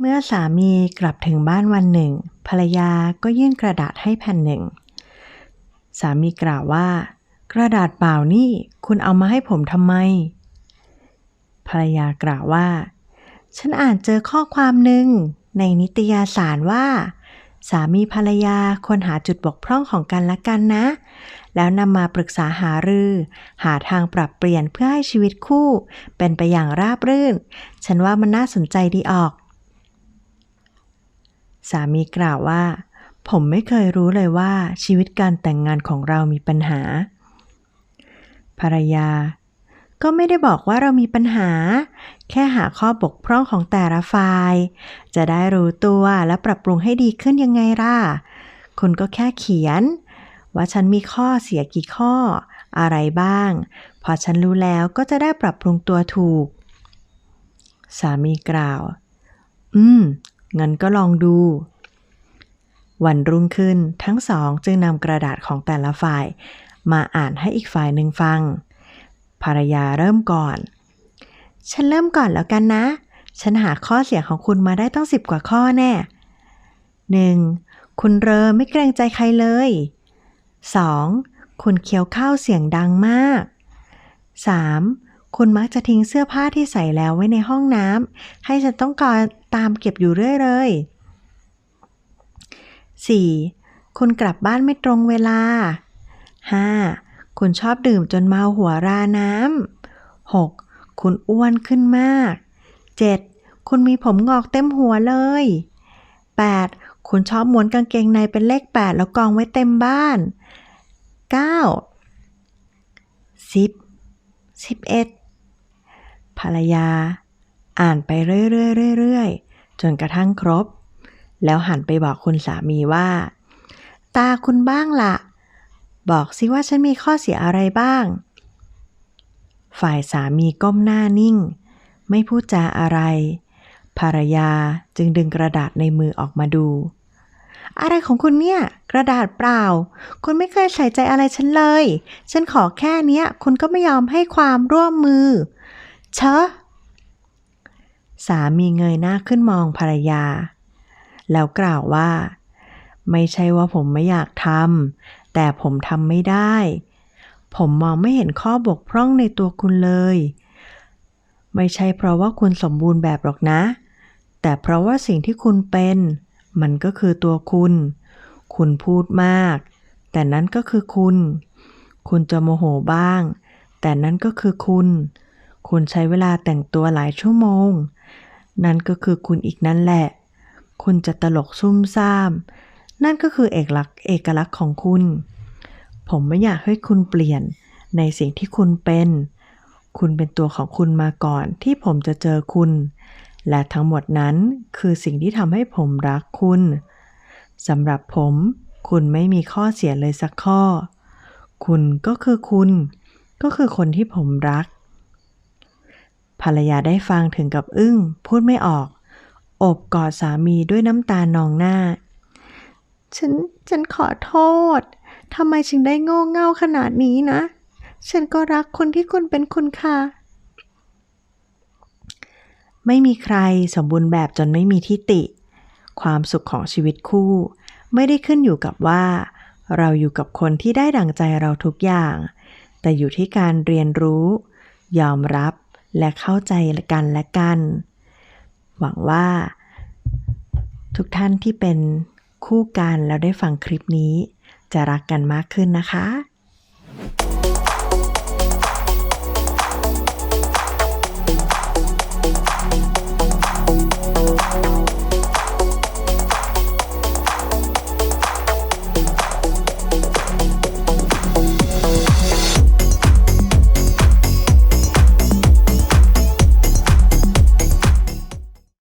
เมื่อสามีกลับถึงบ้านวันหนึ่ง ภรรยาก็ยื่นกระดาษให้แผ่นหนึ่ง สามีกล่าวว่า กระดาษเปล่านี่คุณเอามาให้ผมทำไม ภรรยากล่าวว่า ฉันอ่านเจอข้อความหนึ่งในนิตยสารว่า สามีภรรยาควรหาจุดบกพร่องของกันและกันนะ แล้วนำมาปรึกษาหารือ หาทางปรับเปลี่ยนเพื่อให้ชีวิตคู่ เป็นไปอย่างราบรื่น ฉันว่ามันน่าสนใจดีออก สามีกล่าวว่า ผมไม่เคยรู้เลยว่าชีวิตการแต่งงานของเรามีปัญหา ภรรยา ก็ไม่ได้บอกว่าเรามีปัญหา แค่หาข้อบกพร่องของแต่ละฝ่าย จะได้รู้ตัวและปรับปรุงให้ดีขึ้นยังไงล่ะ คุณก็แค่เขียน ว่าฉันมีข้อเสียกี่ข้อ อะไรบ้าง พอฉันรู้แล้วก็จะได้ปรับปรุงตัวถูก สามีกล่าว อืม งั้นก็ลองดู วันรุ่งขึ้นทั้งสองจึงนำกระดาษของแต่ละฝ่าย มาอ่านให้อีกฝ่ายหนึ่งฟัง ภรรยาเริ่มก่อน ฉันเริ่มก่อนแล้วกันนะ ฉันหาข้อเสียของคุณมาได้ตั้งสิบกว่าข้อแน่หนึ่งคุณเรอไม่เกรงใจใครเลย 2. คุณเคี้ยวข้าวเสียงดังมาก 3. คุณมักจะทิ้งเสื้อผ้าที่ใส่แล้วไว้ในห้องน้ำให้ฉันต้องการ ตามเก็บอยู่เรื่อยเลย 4. คุณกลับบ้านไม่ตรงเวลา 5. คุณชอบดื่มจนเมาหัวราน้ำ 6. คุณอ้วนขึ้นมาก 7. คุณมีผมงอกเต็มหัวเลย 8. คุณชอบม้วนกางเกงในเป็นเลข 8 แล้วกองไว้เต็มบ้าน 9 10 11 ภรรยา อ่านไปเรื่อยๆๆๆจนกระทั่งครบ แล้วหันไปบอกคุณสามีว่า ตาคุณบ้างละ่ะ บอกสิว่าฉันมีข้อเสียอะไรบ้าง ฝ่ายสามีก้มหน้านิ่ง ไม่พูดจาอะไร ภรรยาจึงดึงกระดาษในมือออกมาดู อะไรของคุณเนี่ย กระดาษเปล่า คุณไม่เคยใส่ใจอะไรฉันเลย ฉันขอแค่เนี้ย คุณก็ไม่ยอมให้ความร่วมมือ เชอะ สามีเงยหน้าขึ้นมองภรรยา แล้วกล่าวว่า ไม่ใช่ว่าผมไม่อยากทำแต่ผมทำไม่ได้ ผมมองไม่เห็นข้อบกพร่องในตัวคุณเลย ไม่ใช่เพราะว่าคุณสมบูรณ์แบบหรอกนะ แต่เพราะว่าสิ่งที่คุณเป็น มันก็คือตัวคุณ คุณพูดมาก แต่นั้นก็คือคุณ คุณจะโมโหบ้าง แต่นั้นก็คือคุณคุณใช้เวลาแต่งตัวหลายชั่วโมง นั่นก็คือคุณอีกนั่นแหละ คุณจะตลกซุ่มซ่าม นั่นก็คือเอกลักษณ์เอกลักษณ์ของคุณ ผมไม่อยากให้คุณเปลี่ยนในสิ่งที่คุณเป็น คุณเป็นตัวของคุณมาก่อนที่ผมจะเจอคุณ และทั้งหมดนั้นคือสิ่งที่ทำให้ผมรักคุณสำหรับผม คุณไม่มีข้อเสียเลยสักข้อ คุณก็คือคุณ ก็คือคนที่ผมรัก ภรรยาได้ฟังถึงกับอึ้ง พูดไม่ออกโอบกอดสามีด้วยน้ำตานองหน้า ฉัน ฉันขอโทษ ทำไมฉันได้โง่เง่าขนาดนี้นะ ฉันก็รักคนที่คุณเป็นคุณค่ะ ไม่มีใครสมบูรณ์แบบจนไม่มีที่ติ ความสุขของชีวิตคู่ ไม่ได้ขึ้นอยู่กับว่า เราอยู่กับคนที่ได้ดั่งใจเราทุกอย่าง แต่อยู่ที่การเรียนรู้ ยอมรับ และเข้าใจกันและกัน หวังว่า ทุกท่านที่เป็นคู่กันแล้วได้ฟังคลิปนี้ จะรักกันมากขึ้นนะคะ